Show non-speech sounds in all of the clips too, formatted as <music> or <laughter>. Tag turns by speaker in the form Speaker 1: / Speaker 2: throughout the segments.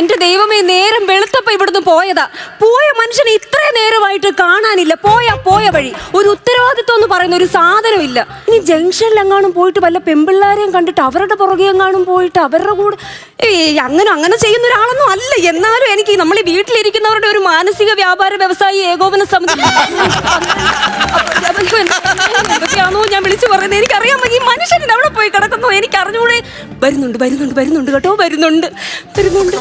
Speaker 1: എന്റെ ദൈവമേ നേരം വെളുത്തപ്പ ഇവിടുന്ന് പോയതാ. പോയ മനുഷ്യനെ ഇത്ര നേരമായിട്ട് കാണാനില്ല. പോയ പോയ വഴി. ഒരു ഉത്തരവാദിത്വം എന്ന് പറയുന്ന ഒരു സാധനമില്ല. ഇനി ജംഗ്ഷനിൽ എങ്ങാനും പോയിട്ട് വല്ല പെമ്പിള്ളാരെയും കണ്ടിട്ട് അവരുടെ പുറകെ എങ്ങാനും പോയിട്ട് അവരുടെ കൂടെ ഏയ് അങ്ങനെ അങ്ങനെ ചെയ്യുന്ന ഒരാളൊന്നും അല്ല. എന്നാലും എനിക്ക് നമ്മൾ ഈ വീട്ടിലിരിക്കുന്നവരുടെ ഒരു മാനസിക വ്യാപാര വ്യവസായി ഏകോപന സമിതി <laughs> വിളിച്ചു പറയുന്നത് എനിക്കറിയാൻ ഈ മനുഷ്യൻ എവിടെ അവിടെ പോയി കിടക്കുന്നു? എനിക്ക് അറിഞ്ഞുകൂടെ വരുന്നുണ്ട് വരുന്നുണ്ട് വരുന്നുണ്ട് കേട്ടോ. വരുന്നുണ്ട് വരുന്നുണ്ട്.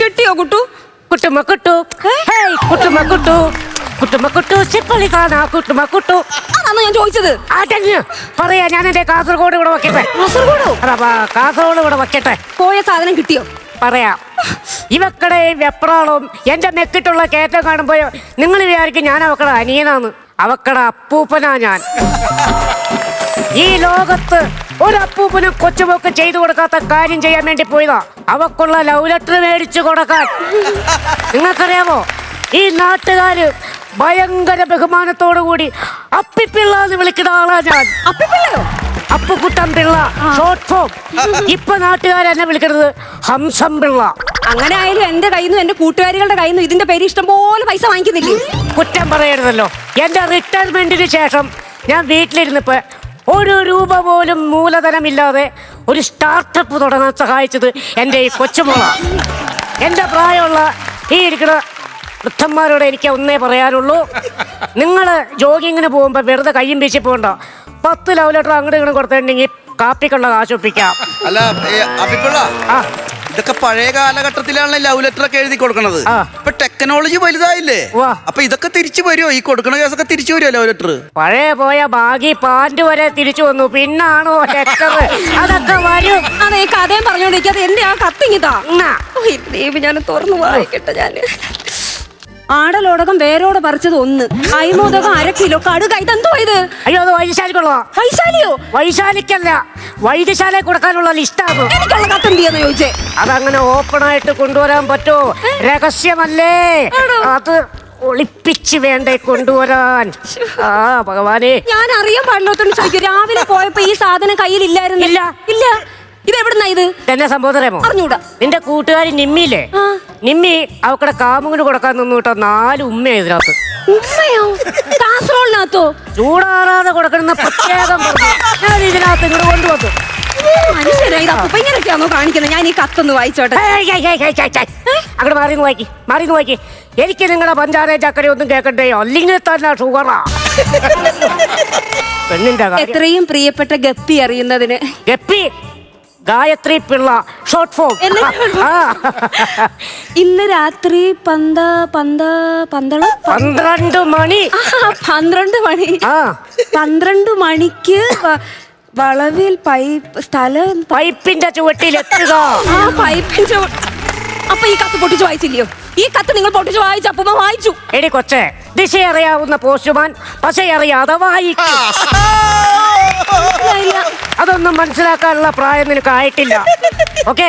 Speaker 1: കിട്ടിയോ കുട്ടു?
Speaker 2: കുട്ടുമ കുട്ടു. ഹേയ് കുട്ടുമ കുട്ടു. കുട്ടുമ കുട്ടു ചിപ്പളി കാണാ കുട്ടുമ കുട്ടു.
Speaker 1: അതാണോ ഞാൻ ചോദിച്ചത്.
Speaker 2: അതങ്ങ് പറയാ ഞാൻ എന്റെ കാസർഗോഡ് ഇവിടെ വെക്കട്ടെ
Speaker 1: കാസർഗോഡോ?
Speaker 2: കാസർഗോഡ് ഇവിടെ
Speaker 1: പോയ സാധനം കിട്ടിയോ?
Speaker 2: പറയാം. ഇവക്കടെ വെപ്രാളവും വെപ്രാളും എന്റെ മെക്കിട്ടുള്ള കയറ്റം കാണുമ്പോ നിങ്ങൾ വിചാരിക്കും ഞാൻ അവക്കടെ അനിയനാന്ന് അവക്കടെ അപ്പൂപ്പനാ ഞാൻ. ഈ ലോകത്ത് ഒരു അപ്പൂപ്പനും കൊച്ചുമൊക്കെ ചെയ്തു കൊടുക്കാത്ത കാര്യം ചെയ്യാൻ വേണ്ടി പോയതാ. അവക്കുള്ള ലവ് ലെറ്റർ മേടിച്ചു കൊടുക്കാൻ. നിങ്ങൾക്കറിയാമോ? ഈ നാട്ടുകാര് ഭയങ്കര ബഹുമാനത്തോടു കൂടി അപ്പിപ്പിള്ള എന്ന് വിളിക്കുന്ന ആളാ ഞാൻ.
Speaker 1: അപ്പിപ്പിള്ളയോ?
Speaker 2: അപ്പുക്കുട്ടൻ പിള്ള ഷോർട്ട് ഫോം <laughs> ഇപ്പൊ നാട്ടുകാരെന്നെ വിളിക്കുന്നത് ഹംസം പിള്ള.
Speaker 1: അങ്ങനെ ആയാലും എന്റെ കയ്യിൽ നിന്നും എന്റെ കൂട്ടുകാരികളുടെ കയ്യിൽ നിന്നും ഇതിന്റെ പേര് ഇഷ്ടംപോലെ പൈസ വാങ്ങിക്കുന്നില്ലേ?
Speaker 2: കുറ്റം പറയരുതല്ലോ. എന്റെ റിട്ടയർമെന്റിന് ശേഷം ഞാൻ വീട്ടിലിരുന്നപ്പോ ഒരു രൂപ പോലും മൂലധനമില്ലാതെ ഒരു സ്റ്റാർട്ടപ്പ് തുടങ്ങാൻ സഹായിച്ചത് എന്റെ ഈ കൊച്ചുമോള. എന്റെ പ്രായമുള്ള ഈ ഇരിക്കുന്ന വൃദ്ധന്മാരോട് എനിക്ക് ഒന്നേ പറയാനുള്ളൂ. നിങ്ങൾ ജോഗിങ്ങിന് പോകുമ്പോൾ വെറുതെ കയ്യും വീശി പോകണ്ട. പത്ത് ലവ് ലെറ്റർ അങ്ങോട്ട് ഇങ്ങനെ കൊടുത്തിട്ടുണ്ടെങ്കിൽ കാപ്പിക്കുള്ള കാശ് ഒപ്പിക്കാം.
Speaker 3: അല്ല അഭിപ്രായ
Speaker 2: ആ.
Speaker 3: ഇതൊക്കെ പഴയ കാലഘട്ടത്തിലാണ് ലവ് ലെറ്റർ ഒക്കെ എഴുതി കൊടുക്കണത്.
Speaker 2: ആ.
Speaker 3: ഇപ്പൊ ടെക്നോളജി വലുതായില്ലേ. അപ്പൊ ഇതൊക്കെ തിരിച്ചു വരുമോ ഈ കൊടുക്കണ കേസൊക്കെ തിരിച്ചു വരുമോ ലവ് ലെറ്റർ
Speaker 2: പഴയ പോയ ബാഗി പാന്റ് വരെ തിരിച്ചു വന്നു. പിന്നാണോ ലെറ്റർ അതൊക്കെ വരും.
Speaker 1: അതെ ഈ കഥയും പറഞ്ഞോണ്ടിരിക്കാതെ എന്റെ ആ കത്തിങ്ങിതാ.
Speaker 2: എന്നാ.
Speaker 1: ദൈവം ഞാൻ തുറന്നു വായിക്കട്ടെ ഞാൻ. ആടലോടകം വേരോടെ പറിച്ചത് ഒന്ന്. അയ്മോദകം അര കിലോ. കടുക ഇതെന്തോ ഇത്?
Speaker 2: അയ്യോ അത് വൈദ്യശാലിക്കുള്ളതാ
Speaker 1: വൈശാലിയോ?
Speaker 2: വൈശാലിക്കല്ല. വൈദ്യശാല കൊടുക്കാനുള്ള ലിസ്റ്റാണ്.
Speaker 1: എനിക്കുള്ള കത്തെന്തിയെന്ന് ചോദിച്ചേ.
Speaker 2: അതങ്ങനെ ഓപ്പൺ ആയിട്ട് കൊണ്ടുവരാൻ പറ്റുമോ രഹസ്യമല്ലേ? അത് ഒളിപ്പിച്ച് വേണ്ടേ കൊണ്ടുവരാൻ? ആ ഭഗവാനെ.
Speaker 1: ഞാൻ അറിയാൻ പാടില്ലാത്തോണ്ട് ചോദിക്കും. രാവിലെ പോയപ്പോ ഈ സാധനം കയ്യിലില്ലായിരുന്നു.
Speaker 2: ഇല്ല.
Speaker 1: ഇല്ല. ഇത്? എവിടുന്നാ ഇത്
Speaker 2: തന്നെ സംബോധനമോ
Speaker 1: അറിഞ്ഞൂടാ.
Speaker 2: നിന്റെ കൂട്ടുകാരി നിമ്മിയില്ലേ. നിമ്മി അവക്കടെ കാമുകിന് കൊടുക്കാൻ നിന്നു കേട്ടോ നാല് ഉമ്മ ഇതിനകത്ത്.
Speaker 1: ഉമ്മയോ? കാസറോളിനകത്തോ?
Speaker 2: ചൂടാറാതെ കൊടുക്കണമെന്ന് പ്രത്യേകം പറഞ്ഞു. ഞാൻ ഇതിനകത്ത് ഇങ്ങോട്ട് കൊണ്ടുവന്നു.
Speaker 1: മനുഷ്യരെ ഇത് അപ്പൊ ഇങ്ങനെയൊക്കെയാണോ കാണിക്കുന്നത്? ഞാൻ ഈ കത്തൊന്ന് വായിച്ചോട്ടെ.
Speaker 2: അങ്ങോട്ട് മാറി മാറി നോക്കി എനിക്ക് നിങ്ങളുടെ പഞ്ചാര ചക്കര ഒന്നും കേക്കണ്ടേ? അല്ലെങ്കിൽ തന്നെ ഷുഗറാ. <laughs> പെണ്ണിന്റെ
Speaker 1: എത്രയും പ്രിയപ്പെട്ട ഗപ്പി അറിയുന്നതിന്.
Speaker 2: ഗായത്രി പിള്ള ഷോർട്ട് ഫോം
Speaker 1: ഇന്ന് രാത്രി പന്ത പന്ത പന്തള?
Speaker 2: പന്ത്രണ്ട് മണി.
Speaker 1: പന്ത്രണ്ട് മണി.
Speaker 2: ആ.
Speaker 1: പന്ത്രണ്ട് മണിക്ക് വളവിൽ പൈപ്പ് സ്ഥലം
Speaker 2: പൈപ്പിന്റെ ചുവട്ടിലെത്തുക
Speaker 1: ആ പൈപ്പിന്റെ അപ്പൊ ഈ കത്ത് പൊട്ടിച്ച് വായിച്ചില്ലയോ? ഈ കത്ത് നിങ്ങൾ പൊട്ടിച്ച് വായിച്ചു അപ്പൊ വായിച്ചു.
Speaker 2: എടി കൊച്ചേ ദിശ അറിയാവുന്ന പോസ്റ്റ്മാൻ പശയറിയാതെ വായിക്കും.
Speaker 1: ഇല്ല.
Speaker 2: അതൊന്നും മനസ്സിലാക്കാനുള്ള പ്രായം നിനക്ക് ആയിട്ടില്ല. ഓക്കെ?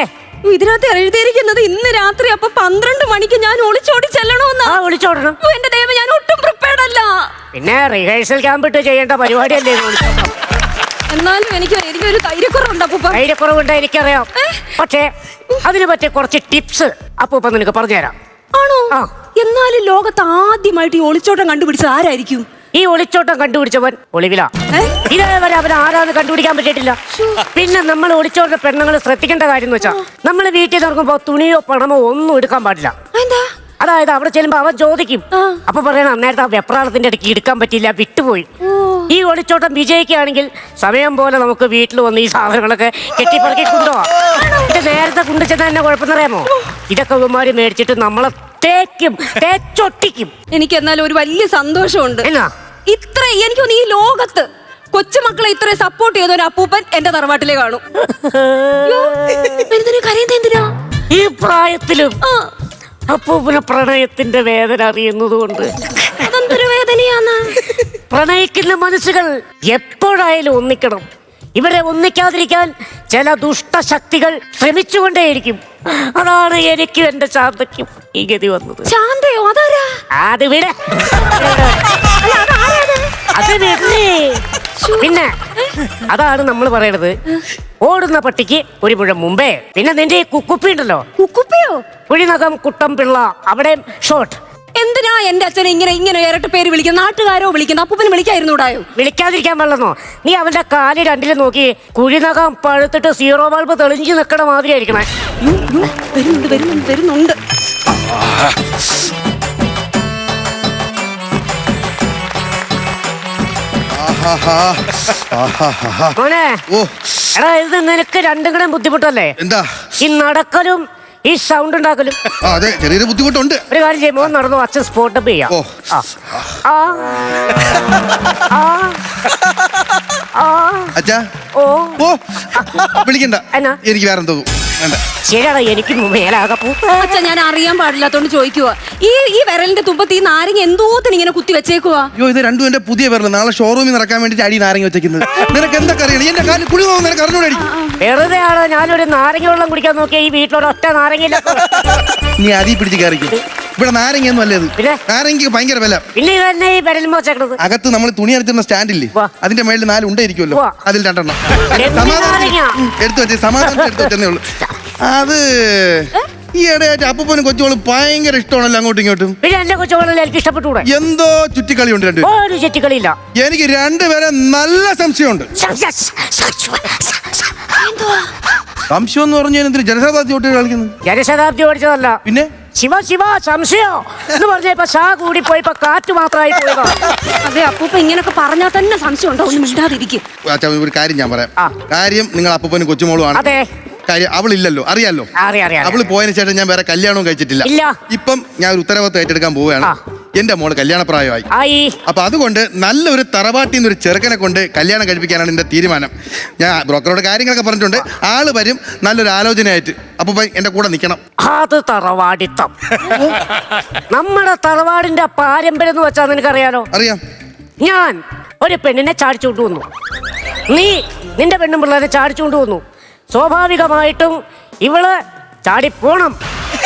Speaker 1: ഇതിനകത്ത് എഴുതിയിരിക്കുന്നത് ഇന്ന് രാത്രി അപ്പൊ പന്ത്രണ്ട് മണിക്ക് ഞാൻ ഒളിച്ചോടി ചെല്ലണമെന്നാ
Speaker 2: ആ ഒളിച്ചോടണം.
Speaker 1: ഓ, എന്റെ ദൈവം ഞാൻ ഒട്ടും പ്രിപ്പയർഡ് അല്ല.
Speaker 2: പിന്നെ റിഹേഴ്സൽ ക്യാമ്പ് ഇട്ട് ചെയ്യേണ്ട പരിപാടിയല്ലേ ഇത്? വിളിച്ചോടണം.
Speaker 1: എന്നാലും എനിക്ക് എനിക്കൊരു ധൈര്യക്കുറവുണ്ട് അപ്പൂപ്പ.
Speaker 2: ധൈര്യക്കുറവുണ്ട് എനിക്കറിയാം. പക്ഷേ അതിനെ പറ്റി കുറച്ച് ടിപ്സ് അപ്പൊ നിനക്ക് പറഞ്ഞുതരാം.
Speaker 1: ആണോ?
Speaker 2: ആ.
Speaker 1: എന്നാലും ലോകത്ത് ആദ്യമായിട്ട് ഈ ഒളിച്ചോട്ടം കണ്ടുപിടിച്ചത് ആരായിരിക്കും?
Speaker 2: ഈ ഒളിച്ചോട്ടം കണ്ടുപിടിച്ചവൻ ഒളിവിലാ.
Speaker 1: ഏ?
Speaker 2: ഇതേവരെ അവൻ ആരാന്ന് കണ്ടുപിടിക്കാൻ പറ്റിയിട്ടില്ല. പിന്നെ നമ്മൾ ഒളിച്ചോടുന്ന പെണ്ണുങ്ങൾ ശ്രദ്ധിക്കേണ്ട കാര്യം എന്ന് വെച്ചാൽ നമ്മൾ വീട്ടിൽ നിന്ന് തുണിയോ പണമോ ഒന്നും എടുക്കാൻ പാടില്ല. അതായത് അവിടെ ചെല്ലുമ്പോ അവൻ ചോദിക്കും. അപ്പൊ പറയണം അന്നേരത്തെ ആ വെപ്രാളത്തിന്റെ ഇടയ്ക്ക് എടുക്കാൻ പറ്റിയില്ല വിട്ടുപോയി. ഈ ഒളിച്ചോട്ടം വിജയിക്കുകയാണെങ്കിൽ സമയം പോലെ നമുക്ക് വീട്ടിൽ വന്ന് ഈ സാധനങ്ങളൊക്കെ കെട്ടിപ്പറക്കി കൊണ്ടുപോവാം. ഇത് നേരത്തെ കൊണ്ടുചെന്ന തന്നെ കുഴപ്പമെന്നറിയാമോ ഇതൊക്കെ ഇവന്മാര് മേടിച്ചിട്ട് നമ്മളെ തേക്കും തേച്ചൊട്ടിക്കും.
Speaker 1: എനിക്ക് എന്നാലും ഒരു വലിയ സന്തോഷമുണ്ട്.
Speaker 2: എന്നാ?
Speaker 1: ഇത്ര എനിക്ക് തോന്നുന്നു ഈ ലോകത്ത് കൊച്ചുമക്കളെ ഇത്രയും സപ്പോർട്ട് ചെയ്ത ഒരു അപ്പൂപ്പൻ എന്റെ തറവാട്ടിലെ കാണും. എന്തിനാ?
Speaker 2: ഈ പ്രായത്തിലും അപ്പൂപ്പനെ പ്രണയത്തിന്റെ വേദന അറിയുന്നത് കൊണ്ട്.
Speaker 1: അതെന്തൊരു വേദനയാന്ന്.
Speaker 2: പ്രണയിക്കുന്ന മനസ്സുകൾ എപ്പോഴായാലും ഒന്നിക്കണം. ഇവരെ ഒന്നിക്കാതിരിക്കാൻ ചില ദുഷ്ടശക്തികൾ ശ്രമിച്ചുകൊണ്ടേയിരിക്കും. അതാണ് എനിക്ക് എന്റെ ശാന്തയ്ക്കും ഈ ഗതി വന്നത്.
Speaker 1: ശാന്തയോ? അതാരാ?
Speaker 2: അത് വിടെ. അത് വിടേ. പിന്നെ അതാണ് നമ്മൾ പറയണത്. ഓടുന്ന പട്ടിക്ക് ഒരു മുഴം മുമ്പേ. പിന്നെ നിന്റെ ഈ കുക്കുപ്പി ഉണ്ടല്ലോ.
Speaker 1: കുക്കുപ്പിയോ?
Speaker 2: കുഴിനകം കുട്ടം പിള്ള അവിടെ ഷോർട്ട്
Speaker 1: എന്തിനാ എന്റെ അച്ഛൻ ഇങ്ങനെ ഇങ്ങനെ ഇരട്ട പേര് വിളിക്കുന്ന? നാട്ടുകാരോ വിളിക്കുന്ന? അപ്പൂപ്പന വിളിക്കായിരുന്നു ഉടായോ
Speaker 2: വിളിക്കാതിരിക്കാൻ പാടില്ലെന്നോ? നീ അവന്റെ കാൽ രണ്ടിൽ നോക്കി കുഴിനകം പഴുത്തിട്ട് സീറോ ബൾബ് തെളിഞ്ഞു നിൽക്കണ മാതിരി ആയിരിക്കണേ
Speaker 1: വരുന്നുണ്ട് വരുന്നുണ്ട് വരുന്നുണ്ട്.
Speaker 2: മോനെ
Speaker 4: ഓ.
Speaker 2: എടാ ഇത് നിനക്ക് രണ്ടും കൂടെ ബുദ്ധിമുട്ടല്ലേ?
Speaker 4: എന്താ?
Speaker 2: ഈ നടക്കലും ഈ സൗണ്ട് ഉണ്ടാക്കലും.
Speaker 4: അതെ ചെറിയൊരു ബുദ്ധിമുട്ടുണ്ട്.
Speaker 2: ഒരു കാര്യം ചെയ്യുമ്പോ നടന്നു അച്ഛൻ സ്പോട്ട് ചെയ്യാം.
Speaker 4: ഓ.
Speaker 2: ആ. ആ. ആ. ആ.
Speaker 4: അച്ഛാ.
Speaker 2: ഓ.
Speaker 4: ഓ. വിളിക്കണ്ട.
Speaker 2: എന്നാ?
Speaker 4: എനിക്ക് വേറെ എന്തോ. വേണ്ട
Speaker 2: ശരിയാടാ എനിക്ക്
Speaker 1: അച്ഛ ഞാൻ അറിയാൻ പാടില്ലാത്തോണ്ട് ചോദിക്കുക ഈ ഈ വിരലിന്റെ തുമ്പത്ത് ഈ നാരങ്ങ എന്തോത്തിന് ഇങ്ങനെ കുത്തി വെച്ചേക്കുവാ?
Speaker 4: അയ്യോ ഇത് രണ്ടും എന്റെ പുതിയ പേരല്ല നാളെ ഷോറൂമിൽ നടക്കാൻ വേണ്ടി അടി നാരങ്ങ വെച്ചേക്കുന്നത്. നിനക്ക് എന്തൊക്കെ അറിയണം? എന്റെ കാലിൽ കുളി പോകും നിനക്ക് അറിഞ്ഞൂടെ
Speaker 2: വെറുതെ ആണോ ഞാനൊരു നാരങ്ങ വെള്ളം കുടിക്കാൻ നോക്കിയ ഈ വീട്ടിലൊരൊറ്റ നാരങ്ങയില്ല.
Speaker 4: നീ അതി പിടിച്ച് കയറിക്കും. ഇവിടെ നാരങ്ങയൊന്നും അല്ലേ ഇത്.
Speaker 2: പിന്നെ?
Speaker 4: ഭയങ്കര വില.
Speaker 2: പിന്നെ ഇത് തന്നെ ഈ
Speaker 4: അകത്ത് നമ്മൾ തുണി അരച്ചിരുന്ന സ്റ്റാൻഡില്ലേ?
Speaker 2: വാ.
Speaker 4: അതിന്റെ മേളിൽ നാല് ഉണ്ടായിരിക്കുമല്ലോ.
Speaker 2: വാ.
Speaker 4: അതിൽ രണ്ടെണ്ണം.
Speaker 2: എന്ത്
Speaker 4: സമാധാനം ഉം, എടുത്തു വെച്ചേ സമാധാനം എടുത്തു വെച്ചേ ഉള്ളൂ. അത് ഈ ഇടയായിട്ട് അപ്പൂപ്പനും കൊച്ചുകളും ഭയങ്കര ഇഷ്ടമാണല്ലോ അങ്ങോട്ടും ഇങ്ങോട്ടും.
Speaker 2: പിന്നെ എന്റെ കൊച്ചുകളെല്ലാം എനിക്ക് ഇഷ്ടപ്പെട്ടുകൂടെ?
Speaker 4: എന്തോ ചുറ്റിക്കളിയുണ്ട് രണ്ടു
Speaker 2: ഒരു ചെറ്റിക്കളിയില്ല.
Speaker 4: എനിക്ക് രണ്ടുപേരെ നല്ല സംശയമുണ്ട്. സംശയം എന്ന് പറഞ്ഞാൽ എന്തിന്? ജനശതാബ്ദി തൊട്ട് കളിക്കുന്നു
Speaker 2: ജനശതാബ്ദി ഓടിച്ചതല്ല.
Speaker 4: പിന്നെ?
Speaker 2: ശിവ ശിവ സംശയോ. എന്ന് പറഞ്ഞപ്പോ ഷാ കൂടി പോയി ഇപ്പൊ കാറ്റ് മാത്രമായി പോയതാ.
Speaker 1: അതെ അപ്പൂപ്പ ഇങ്ങനൊക്കെ പറഞ്ഞാൽ തന്നെ സംശയം ഉണ്ടോ ഒന്നും മിണ്ടാതിരിക്കും.
Speaker 4: അച്ഛാ ഒരു കാര്യം ഞാൻ പറയാം. കാര്യം നിങ്ങൾ അപ്പൂപ്പനും കൊച്ചുമോളുമാണ്.
Speaker 2: അതെ.
Speaker 4: കാര്യം അവളില്ലല്ലോ അറിയാലോ?
Speaker 2: അറിയാം അറിയാം
Speaker 4: അവൾ പോയതിനു ശേഷം ഞാൻ വേറെ കല്യാണവും കഴിച്ചിട്ടില്ല. ഇപ്പം ഞാൻ ഒരു ഉത്തരവാദിത്വം ഏറ്റെടുക്കാൻ പോവുകയാണ്. എന്റെ മോൾ കല്യാണപ്രായമായി.
Speaker 2: ആയി.
Speaker 4: അപ്പൊ അതുകൊണ്ട് നല്ലൊരു തറവാട്ടിൽ നിന്ന് ഒരു ചെറുക്കനെ കൊണ്ട് കല്യാണം കഴിപ്പിക്കാനാണ് എന്റെ തീരുമാനം. ഞാൻ ബ്രോക്കറോട് കാര്യങ്ങളൊക്കെ പറഞ്ഞിട്ടുണ്ട്. ആൾ വരും നല്ലൊരു ആലോചനയായിട്ട്. അപ്പൊ പോയി എന്റെ കൂടെ നിൽക്കണം
Speaker 2: അത് തറവാടിത്തം. നമ്മുടെ തറവാടിന്റെ പാരമ്പര്യം എന്ന് വെച്ചാൽ നിനക്കറിയാലോ?
Speaker 4: അറിയാം.
Speaker 2: ഞാൻ ഒരു പെണ്ണിനെ ചാടിച്ചുകൊണ്ട് വന്നു. നീ നിന്റെ പെണ്ണും പിള്ളേരെ ചാടിച്ചുകൊണ്ട് വന്നു. സ്വാഭാവികമായിട്ടും ഇവൾ ചാടിപ്പോണം.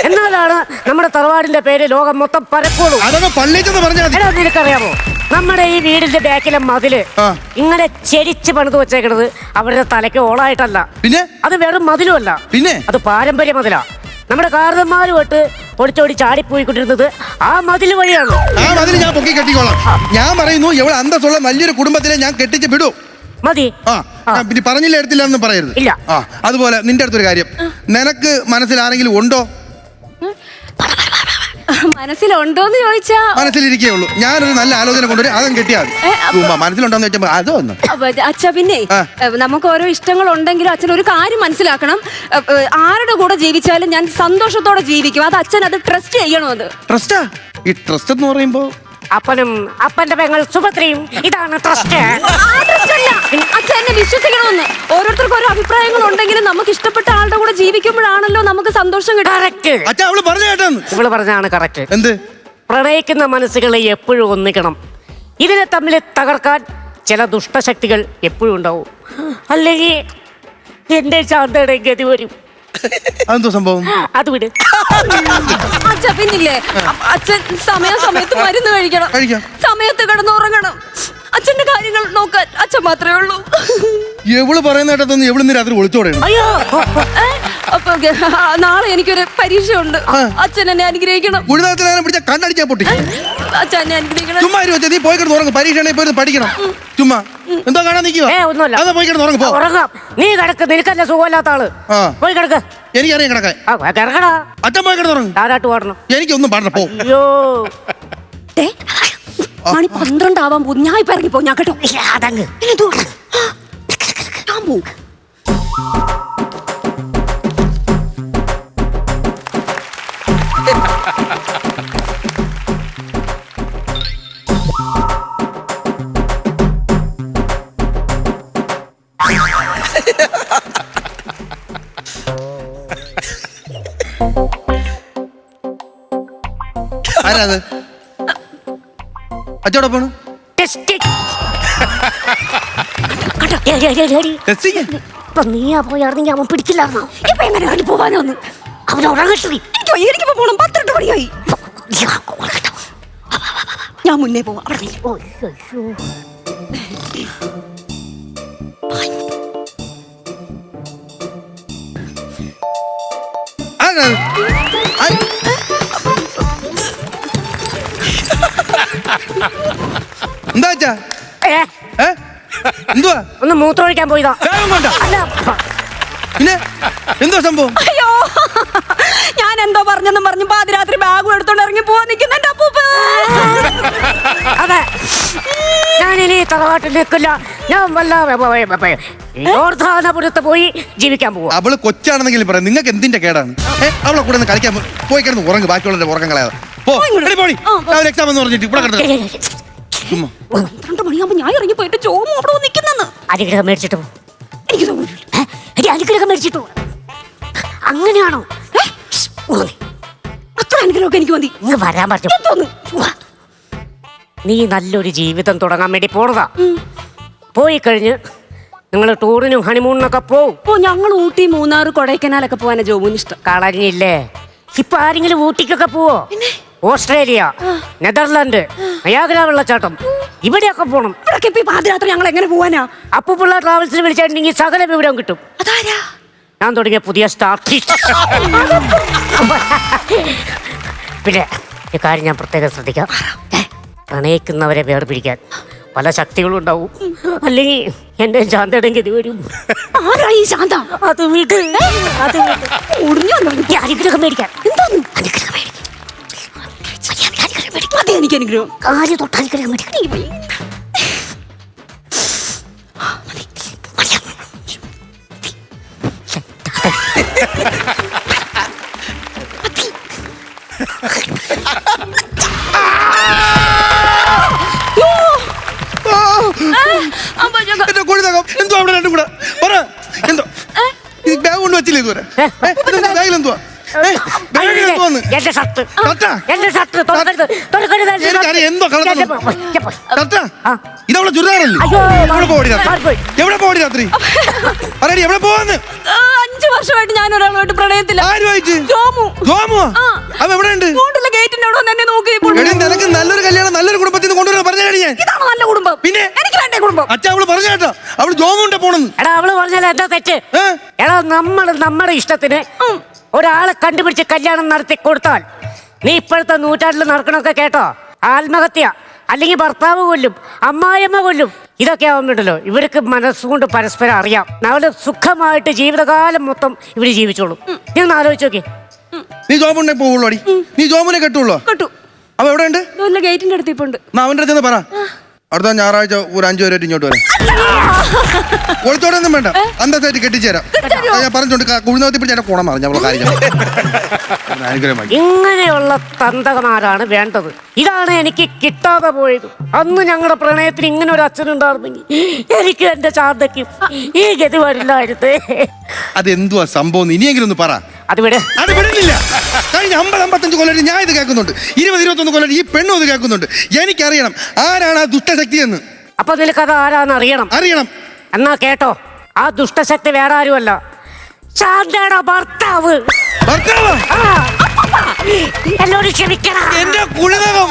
Speaker 2: എന്നാലാണ് നമ്മുടെ തറവാടിന്റെ പേര് ലോകം മൊത്തം പരക്കോളൂ
Speaker 4: അതൊക്കെ പള്ളിച്ചെന്ന് പറഞ്ഞാൽ മതി.
Speaker 2: എടാ നിനക്കറിയാമോ? നമ്മുടെ ഈ വീടിന്റെ ബാക്കിലെ മതിൽ
Speaker 4: ആ.
Speaker 2: ഇങ്ങനെ ചെരിച്ച് പണിത് വെച്ചേക്കണത് അവരുടെ തലയ്ക്ക് ഓളായിട്ടല്ല.
Speaker 4: പിന്നെ?
Speaker 2: അത് വെറും മതിലുമല്ല.
Speaker 4: പിന്നെ?
Speaker 2: അത് പാരമ്പര്യ മതിലാ. നമ്മുടെ കാരണന്മാരുമായിട്ട് ഒളിച്ചോടി ചാടിപ്പോയിക്കൊണ്ടിരുന്നത് ആ മതിൽ വഴിയാണ്.
Speaker 4: ആ മതിൽ ഞാൻ പൊക്കി കെട്ടിക്കോളാം. ഞാൻ പറയുന്നു എവിടെ അന്തസ്സുള്ള വലിയൊരു കുടുംബത്തിനെ ഞാൻ കെട്ടിച്ച് വിടൂ.
Speaker 2: മതി.
Speaker 4: ആ ഞാൻ പിന്നെ പറഞ്ഞില്ല എടുത്തില്ല എന്ന് പറയരുത്.
Speaker 2: ഇല്ല.
Speaker 4: ആ അതുപോലെ നിന്റെ അടുത്തൊരു കാര്യം. നിനക്ക് മനസ്സിൽ ആരെങ്കിലും ഉണ്ടോ?
Speaker 1: മനസ്സിലുണ്ടോന്ന് ചോദിച്ചാ
Speaker 4: മനസ്സിലിരിക്കേ ഉള്ളൂ. ഞാനൊരു നല്ല ആലോചന കൊണ്ടുവരും അതും കെട്ടിയാൽ മനസ്സിലുണ്ടോന്ന് ചോദിച്ചപ്പോ അതോ ഒന്ന്
Speaker 1: അച്ഛ പിന്നെ നമുക്ക് ഓരോ ഇഷ്ടങ്ങൾ ഉണ്ടെങ്കിലും അച്ഛൻ ഒരു കാര്യം മനസ്സിലാക്കണം. ആരുടെ കൂടെ ജീവിച്ചാലും ഞാൻ സന്തോഷത്തോടെ ജീവിക്കും. അത് അച്ഛൻ അത് ട്രസ്റ്റ് ചെയ്യണോ അത്?
Speaker 4: ട്രസ്റ്റാ ഈ ട്രസ്റ്റ് എന്ന് പറയുമ്പോ
Speaker 2: അപ്പനും അപ്പന്റെ പെങ്ങൾ സുഭദ്രയും ഇതാണ് ട്രസ്റ്റ്.
Speaker 1: അച്ഛൻ എന്നെ വിശ്വസിക്കണമെന്ന്. ഓരോരുത്തർക്കും ഓരോ അഭിപ്രായങ്ങൾ ഉണ്ടെങ്കിലും നമുക്ക് ഇഷ്ടപ്പെട്ട ആളുടെ കൂടെ ജീവിക്കുമ്പോഴാണല്ലോ നമുക്ക് സന്തോഷം
Speaker 2: കറക്റ്റ്
Speaker 4: അച്ഛാ അവൾ പറഞ്ഞു കേട്ടെന്ന്
Speaker 2: ഇവൾ പറഞ്ഞാണ് കറക്റ്റ്
Speaker 4: എന്ത്?
Speaker 2: പ്രണയിക്കുന്ന മനസ്സുകളെ എപ്പോഴും ഒന്നിക്കണം. ഇതിനെ തമ്മിൽ തകർക്കാൻ ചില ദുഷ്ടശക്തികൾ എപ്പോഴും ഉണ്ടാവും. അല്ലെങ്കിൽ എന്റെ ശാന്തയുടെ ഗതി വരും.
Speaker 4: അതെന്തോ സംഭവം?
Speaker 2: അത് വിട്.
Speaker 1: അച്ഛ പിന്നില്ലേ? അച്ഛൻ സമയം സമയത്ത് മരുന്ന് കഴിക്കണം.
Speaker 4: കഴിക്കാം.
Speaker 1: സമയത്ത് കിടന്നുറങ്ങണം. അച്ഛന്റെ കാര്യങ്ങൾ നോക്കാൻ അച്ഛൻ മാത്രമേ ഉള്ളൂ.
Speaker 4: എവൾ പറയുന്ന കേട്ടതൊന്നും എവിടുന്ന് രാത്രി ഒളിച്ചോടെയാണ്?
Speaker 2: അയ്യോ.
Speaker 1: ഏ? അപ്പൊ നാളെ എനിക്കൊരു പരീക്ഷയുണ്ട്. അച്ഛൻ എന്നെ അനുഗ്രഹിക്കണം.
Speaker 4: കുഴിതാത്തിനെ പിടിച്ച കണ്ണടിച്ചാ പൊട്ടി.
Speaker 1: അച്ഛൻ എന്നെ അനുഗ്രഹിക്കണം.
Speaker 4: ചുമ്മാ ഇരു വെച്ചാ നീ പോയി കിടന്ന് ഉറങ്ങും. പരീക്ഷയാണെങ്കിൽ പോയി പഠിക്കണം. ചുമ്മാ. എന്തോ കാണാൻ നിൽക്കുക
Speaker 2: ഏ, ഒന്നുമില്ല.
Speaker 4: അതാ പോയി കിടന്ന് ഉറങ്ങും പോ.
Speaker 2: ഉറങ്ങാം. നീ കിടക്ക് നിനക്കല്ല സുഖമില്ലാത്ത
Speaker 4: ആൾ.
Speaker 2: പോയി കിടക്ക്.
Speaker 4: എനിക്കറിയാം കിടക്കാൻ.
Speaker 2: ആ കിടക്കടാ.
Speaker 4: അച്ഛൻ പോയി കിടന്ന് ഉറങ്ങും.
Speaker 2: താരാട്ട് പാടണം
Speaker 4: എനിക്കൊന്നും പാടണം പോ.
Speaker 2: അയ്യോ.
Speaker 1: ദേ, മണി പന്ത്രണ്ടാവാൻ പോകും ഞാൻ ഇപ്പൊ ഇറങ്ങിപ്പോ ഞാൻ കേട്ടോ.
Speaker 2: അതങ്ങ്?
Speaker 1: ഞാൻ
Speaker 2: ഏടി.
Speaker 4: ടെസ്റ്റിങ്
Speaker 2: ഇപ്പൊ നീയാ പോയായിരുന്നെങ്കിൽ അവൻ പിടിച്ചില്ലായിരുന്നോ
Speaker 1: ഇപ്പൊ എങ്ങനെ ഇറങ്ങി പോവാനൊന്ന്?
Speaker 2: അവൻ ഉറങ്ങട്ടി
Speaker 1: എനിക്ക് എനിക്കിപ്പോ പോണം. പന്ത്രണ്ട് മണിയായി. ഞാൻ മുന്നേ പോവാം. അവിടെ നില്ല്.
Speaker 4: എന്താ അച്ഛാ?
Speaker 2: ഏ?
Speaker 4: എന്തുവാ?
Speaker 2: ഒന്ന് മൂത്രമൊഴിക്കാൻ പോയതാ.
Speaker 4: വേഗം കൊണ്ട?
Speaker 2: അല്ല.
Speaker 4: പിന്നെ? എന്തോ സംഭവം?
Speaker 1: അയ്യോ. ഞാൻ എന്തോ പറഞ്ഞെന്നും പറഞ്ഞു പാതിരാത്രി ബാഗും എടുത്തോണ്ട് ഇറങ്ങി പോവാൻ നിൽക്കുന്നുണ്ട് അപ്പൂപ്പ
Speaker 2: അതെ. ഞാനിനി തറവാട്ടിൽ നിൽക്കില്ല ഞാൻ വല്ല ഓർധാനപുരത്ത് പോയി ജീവിക്കാൻ പോവാ.
Speaker 4: അവൾ കൊച്ചാണെന്നെങ്കിലും പറയാം. നിങ്ങൾക്ക് എന്തിന്റെ കേടാണ്? ഏ? അവളെ കൂടെ ഒന്ന് കളിക്കാൻ പോ- പോയി കിടന്ന് ഉറങ്ങ്. ബാക്കിയുള്ളവരുടെ ഉറക്കം കളയാതെ. പോ എടി പോടി.
Speaker 1: ആ,
Speaker 4: രാവിലെ എക്സാം എന്ന് പറഞ്ഞിട്ട് ഇവിടെ കിടന്ന് ചുമ്മാ.
Speaker 1: പന്ത്രണ്ട് മണിയാകുമ്പോ ഞാൻ ഇറങ്ങി പോയിട്ട് ജോമു അവിടെ നിൽക്കുന്നെന്ന്
Speaker 2: അനുഗ്രഹം മേടിച്ചിട്ട് പോ.
Speaker 1: എനിക്ക് തോന്നുന്നില്ല
Speaker 2: ഏ? എടി അനുഗ്രഹം മേടിച്ചിട്ട് പോ. അങ്ങനെയാണോ?
Speaker 1: അത്ര അനുഗ്രഹമൊക്കെ എനിക്ക് മതി.
Speaker 2: ഇങ്ങ് വരാൻ പറഞ്ഞു. നീ നല്ലൊരു ജീവിതം തുടങ്ങാൻ വേണ്ടി പോണതാ. പോയി കഴിഞ്ഞ് നിങ്ങൾ ടൂറിനും ഹണിമൂണിനൊക്കെ പോവും.
Speaker 1: ഓ ഞങ്ങൾ ഊട്ടി മൂന്നാർ കൊടൈക്കനാലൊക്കെ പോകാനാ ജോമുന് ഇഷ്ടം.
Speaker 2: കളഞ്ഞില്ലേ? ഇപ്പൊ ആരെങ്കിലും ഊട്ടിക്കൊക്കെ പോവോ? ഓസ്ട്രേലിയ നെതർലാൻഡ് നയാഗ്ര വെള്ളച്ചാട്ടം. ഇവിടെയൊക്കെ
Speaker 1: ഇവിടൊക്കെ ഇപ്പൊ ഈ പാതിരാത്രി ഞങ്ങൾ എങ്ങനെ പോവാനാ?
Speaker 2: അപ്പുള്ള ട്രാവൽസിൽ വിളിച്ചിട്ടുണ്ടെങ്കിൽ സകല വിവരം കിട്ടും.
Speaker 1: അതാരാ?
Speaker 2: ഞാൻ തുടങ്ങിയ പുതിയ സ്റ്റാർ പിന്നെ ഈ കാര്യം ഞാൻ പ്രത്യേകം ശ്രദ്ധിക്കാം. പ്രണയിക്കുന്നവരെ പ്രണയിക്കുന്നവരെ വേർപിരിക്കാൻ പല ശക്തികളും ഉണ്ടാവും. അല്ലെങ്കിൽ എന്റെ ശാന്തയുടെ ഗതി വരും.
Speaker 1: ആരാ ഈ ശാന്ത?
Speaker 2: അത് വീട്ടിൽ അത്
Speaker 1: ഒടിഞ്ഞു
Speaker 2: മേടിക്കാൻ
Speaker 1: എനിക്ക് അനുഗ്രഹം
Speaker 2: കാൽ തൊട്ട് അനുഗ്രഹം മേടിക്കാൻ
Speaker 1: നീ പോയി. യ്യോ.
Speaker 4: ആ,
Speaker 1: ആ, അമ്മ ഞങ്ങ-
Speaker 4: എന്റെ കുഴി തകം എന്തോ അവിടെ രണ്ടും കൂടെ. പറ. എന്തോ? ബാഗ് കൊണ്ട് വെച്ചില്ലേ ഇതുവരെ?
Speaker 2: ഏ? എന്റെ ഷർട്ട്? എന്റെ ഷർട്ട്.
Speaker 4: എന്തോ. ഇതവളെ ചുരിദാറല്ലേ? എവിടെ പോടി രാത്രി? എവിടെ പോടി രാത്രി? പറയടി എവിടെ പോവാന്ന്?
Speaker 1: അഞ്ച് വർഷമായിട്ട് ഞാൻ ഒരാളോട്ട് പ്രണയത്തില്ല
Speaker 4: ആരുമായിട്ട്?
Speaker 1: ജോമു.
Speaker 4: ജോമുവാ?
Speaker 1: ആ.
Speaker 4: അവ എവിടെ ഉണ്ട്
Speaker 1: കൊണ്ടുള്ള ഗേറ്റിന്റെ അവിടെ വന്ന് എന്നെ നോക്കി
Speaker 4: നിനക്ക് നല്ലൊരു കല്യാണം നല്ലൊരു കുടുംബത്തിൽ നിന്ന് കൊണ്ടുവരാൻ പറഞ്ഞു ഞാൻ.
Speaker 1: ഇതാണ് നല്ല കുടുംബം.
Speaker 4: പിന്നെ?
Speaker 1: എനിക്ക് വേണ്ടേ കുടുംബം.
Speaker 4: അച്ഛ അവൾ പറഞ്ഞു കേട്ടോ. അവൾ ജോമുണ്ടെ പോണെന്ന്.
Speaker 2: എടാ അവൾ പറഞ്ഞാൽ എന്താ തെറ്റ്? എടാ നമ്മൾ നമ്മുടെ ഇഷ്ടത്തിന് ഒരാളെ കണ്ടുപിടിച്ച് കല്യാണം നടത്തി കൊടുത്താൽ നീ ഇപ്പോഴത്തെ നൂറ്റാണ്ടിൽ നടക്കണമൊക്കെ കേട്ടോ. ആത്മഹത്യ അല്ലെങ്കിൽ ഭർത്താവ് കൊല്ലും അമ്മായിയമ്മ കൊല്ലും ഇതൊക്കെ ആവുന്നുണ്ടല്ലോ ഇവർക്ക് മനസ്സുകൊണ്ട് പരസ്പരം അറിയാം. നാളെ സുഖമായിട്ട് ജീവിതകാലം മൊത്തം ഇവർ ജീവിച്ചോളും. നീ ഒന്ന് ആലോചിച്ച് നോക്കി
Speaker 4: നീ ജോമുണ്ടെ പോവുള്ളൂ അടി. നീ ജോമുനെ കെട്ടുള്ളൂ?
Speaker 1: കെട്ടു.
Speaker 4: അവ എവിടെ ഉണ്ട്?
Speaker 1: ഗേറ്റിന്റെ അടുത്ത് ഇപ്പൊ
Speaker 4: അവന്റെ അടുത്ത് പറ. അടുത്ത ഞായറാഴ്ച ഒരു അഞ്ചു പേരായിട്ട് ഇങ്ങോട്ട് വരാം. ഒളിച്ചോടെ ഒന്നും വേണ്ട അന്തസ്സായിട്ട് കെട്ടിച്ചേരാം. ഞാൻ പറഞ്ഞോണ്ട് കുഴിനോത്തി പിടിച്ച് എന്റെ കുണം പറഞ്ഞു അവളെ കാര്യം. <laughs> അനുഗ്രഹമായി
Speaker 2: ഇങ്ങനെയുള്ള തന്തകമാരാണ് വേണ്ടത്. ഇതാണ് എനിക്ക് കിട്ടാതെ പോയത്. അന്ന് ഞങ്ങളുടെ പ്രണയത്തിന് ഇങ്ങനെ ഒരു അച്ഛനുണ്ടായിരുന്നെങ്കിൽ എനിക്ക് എന്റെ ശാന്തയ്ക്കും ഈ ഗതി വരില്ലായിരുന്നു.
Speaker 4: അതെന്തുവാ സംഭവം ഇനിയെങ്കിലും ഒന്ന് പറ.
Speaker 2: അത് വിടെ
Speaker 4: അത് വിടുന്നില്ല. കഴിഞ്ഞ അമ്പത് അമ്പത്തഞ്ച് കൊല്ലം ഞാൻ ഇത് കേൾക്കുന്നുണ്ട്. ഇരുപത് ഇരുപത്തൊന്ന് കൊല്ലം ഈ പെണ്ണും ഇത് കേൾക്കുന്നുണ്ട്. എനിക്കറിയണം ആരാണ് ആ ദുഷ്ടശക്തി എന്ന്.
Speaker 2: അപ്പൊ നിനക്കത് ആരാന്ന് അറിയണം.
Speaker 4: അറിയണം.
Speaker 2: എന്നാ കേട്ടോ. ആ ദുഷ്ടശക്തി വേറെ ആരുമല്ല. ശാന്തയുടെ ഭർത്താവ്.
Speaker 4: ഭർത്താവ്?
Speaker 2: ആ. എന്നോട് ക്ഷമിക്കണം
Speaker 4: എന്റെ കുഴിനകം